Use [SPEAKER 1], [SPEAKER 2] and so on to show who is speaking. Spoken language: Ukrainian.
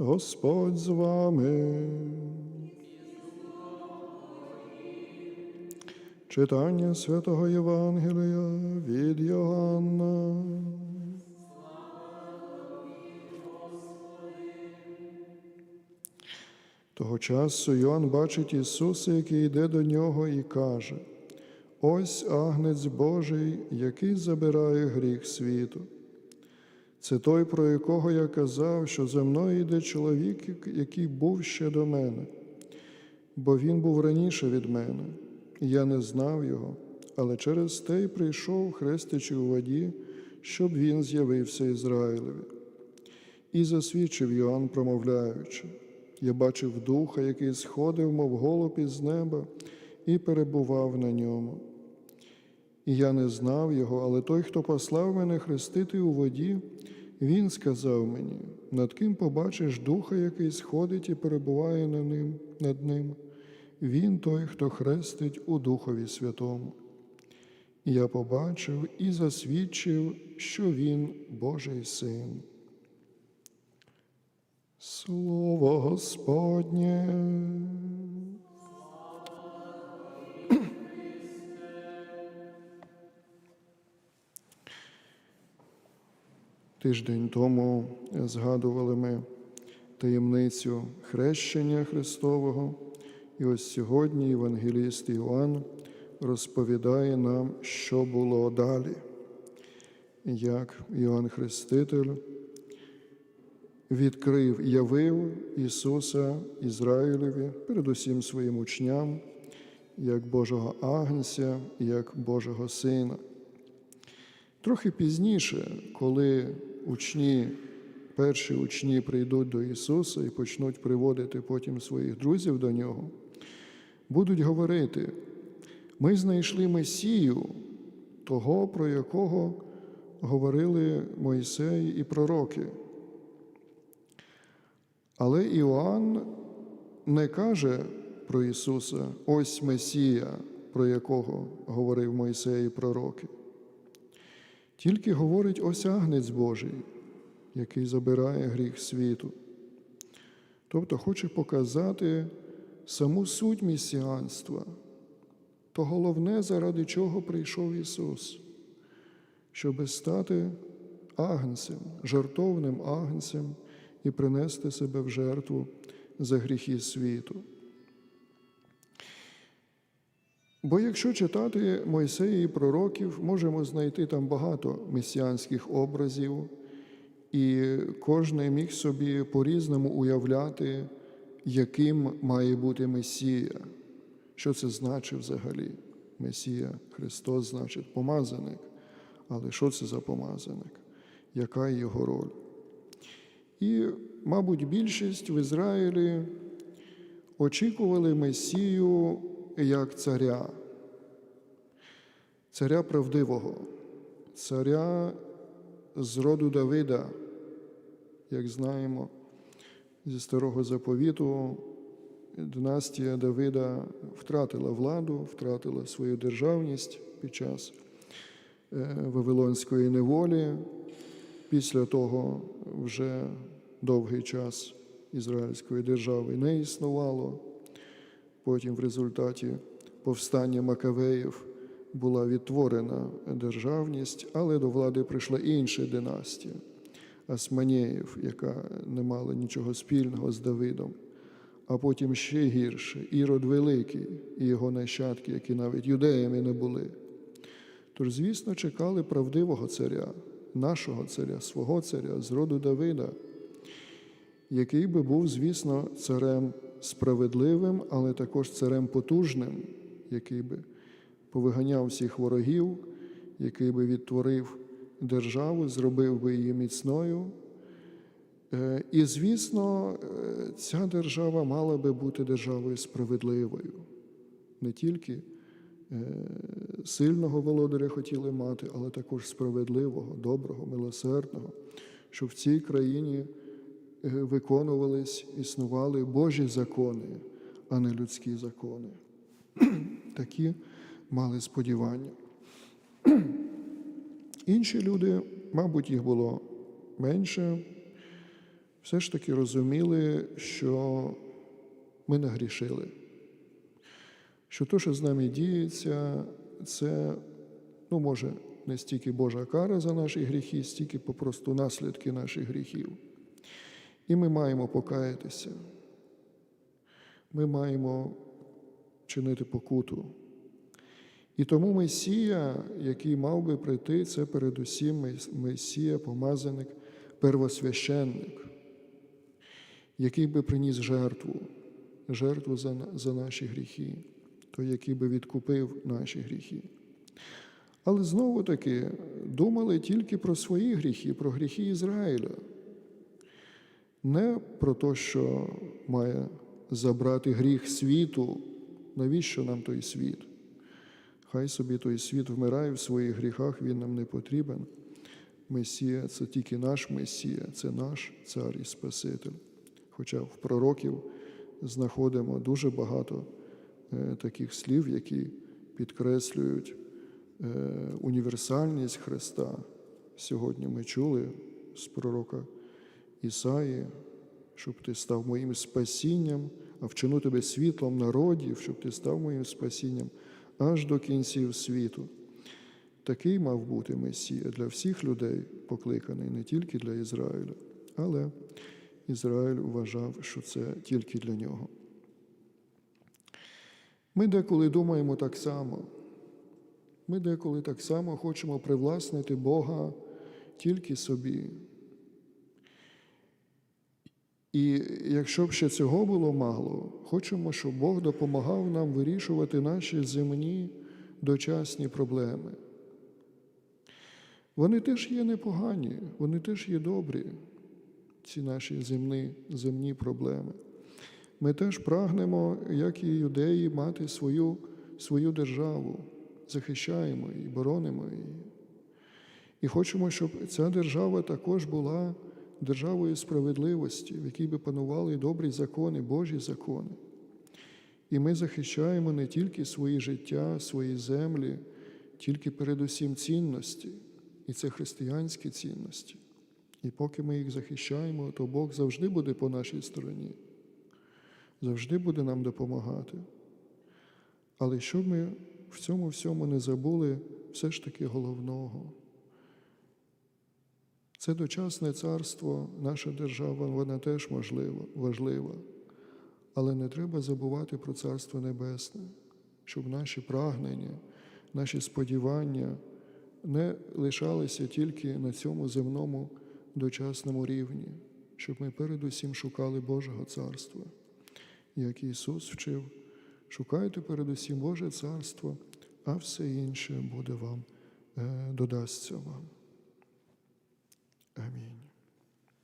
[SPEAKER 1] Господь з вами. Читання святого Євангелія від Йоанна. Того часу Йоанн бачить Ісуса, який йде до нього, і каже: Ось агнець Божий, який забирає гріх світу. Це той, про якого я казав, що за мною йде чоловік, який був ще до мене, бо він був раніше від мене, і я не знав його, але через те й прийшов, хрестячи у воді, щоб він з'явився Ізраїлеві. І засвідчив Йоанн, промовляючи: я бачив духа, який сходив, мов голуб із неба, і перебував на ньому. І я не знав його, але той, хто послав мене хрестити у воді, він сказав мені: над ким побачиш духа, який сходить і перебуває на ним, над ним. Він той, хто хрестить у Духові Святому. І я побачив і засвідчив, що він Божий син. Слово Господнє. Тиждень тому згадували ми таємницю хрещення Христового, і ось сьогодні Євангеліст Іоанн розповідає нам, що було далі, як Іоанн Хреститель відкрив, явив Ісуса Ізраїлеві, передусім своїм учням, як Божого Агнця, як Божого Сина. Трохи пізніше, коли учні, перші учні прийдуть до Ісуса і почнуть приводити потім своїх друзів до Нього, будуть говорити: ми знайшли Месію, того, про якого говорили Мойсей і пророки. Але Іоанн не каже про Ісуса, ось Месія, про якого говорив Мойсей і пророки. Тільки говорить ось агнець Божий, який забирає гріх світу. Тобто хоче показати саму суть місіанства, то головне, заради чого прийшов Ісус, щоби стати агнцем, жертовним агнцем і принести себе в жертву за гріхи світу. Бо якщо читати Мойсея і пророків, можемо знайти там багато месіанських образів, і кожен міг собі по-різному уявляти, яким має бути Месія. Що це значить взагалі? Месія, Христос значить помазаник. Але що це за помазаник? Яка його роль? І, мабуть, більшість в Ізраїлі очікували Месію як царя, царя правдивого, царя з роду Давида, як знаємо, зі старого заповіту, династія Давида втратила владу, втратила свою державність під час Вавилонської неволі. Після того вже довгий час Ізраїльської держави не існувало. Потім в результаті повстання Макавеїв була відтворена державність, але до влади прийшла інша династія Асманєїв, яка не мала нічого спільного з Давидом. А потім ще гірше Ірод Великий і його нащадки, які навіть юдеями не були. Тож, звісно, чекали правдивого царя, нашого царя, свого царя з роду Давида, який би був, звісно, царем справедливим, але також царем потужним, який би повиганяв всіх ворогів, який би відтворив державу, зробив би її міцною. І, звісно, ця держава мала би бути державою справедливою. Не тільки сильного володаря хотіли мати, але також справедливого, доброго, милосердного, щоб в цій країні виконувались, існували Божі закони, а не людські закони. Такі мали сподівання. Інші люди, мабуть, їх було менше, все ж таки розуміли, що ми нагрішили, що те, що з нами діється, це, ну, може, не стільки Божа кара за наші гріхи, стільки попросту наслідки наших гріхів. І ми маємо покаятися. Ми маємо чинити покуту. І тому Месія, який мав би прийти, це передусім Месія, помазаник, первосвященник, який би приніс жертву, жертву за, за наші гріхи, той, який би відкупив наші гріхи. Але знову таки думали тільки про свої гріхи, про гріхи Ізраїля, не про те, що має забрати гріх світу, навіщо нам той світ? Хай собі той світ вмирає в своїх гріхах, він нам не потрібен. Месія це тільки наш Месія, це наш цар і Спаситель. Хоча в пророків знаходимо дуже багато е, таких слів, які підкреслюють е, універсальність Христа. Сьогодні ми чули з пророка Ісаї, щоб ти став моїм спасінням, а вчину тебе світлом народів, щоб ти став моїм спасінням аж до кінців світу. Такий мав бути Месія для всіх людей покликаний, не тільки для Ізраїля, але Ізраїль вважав, що це тільки для нього. Ми деколи думаємо так само. Ми деколи так само хочемо привласнити Бога тільки собі. І якщо б ще цього було мало, хочемо, щоб Бог допомагав нам вирішувати наші земні дочасні проблеми. Вони теж є непогані, вони теж є добрі, ці наші земні, земні проблеми. Ми теж прагнемо, як і юдеї, мати свою, свою державу, захищаємо і боронимо її. І хочемо, щоб ця держава також була державою справедливості, в якій би панували добрі закони, Божі закони. І ми захищаємо не тільки свої життя, свої землі, тільки передусім цінності, і це християнські цінності. І поки ми їх захищаємо, то Бог завжди буде по нашій стороні, завжди буде нам допомагати. Але щоб ми в цьому всьому не забули все ж таки головного. Це дочасне царство, наша держава, вона теж можлива, важлива. Але не треба забувати про Царство Небесне, щоб наші прагнення, наші сподівання не лишалися тільки на цьому земному дочасному рівні, щоб ми передусім шукали Божого царства. Як Ісус вчив, шукайте передусім Боже царство, а все інше буде вам, е, додасться вам. 아멘.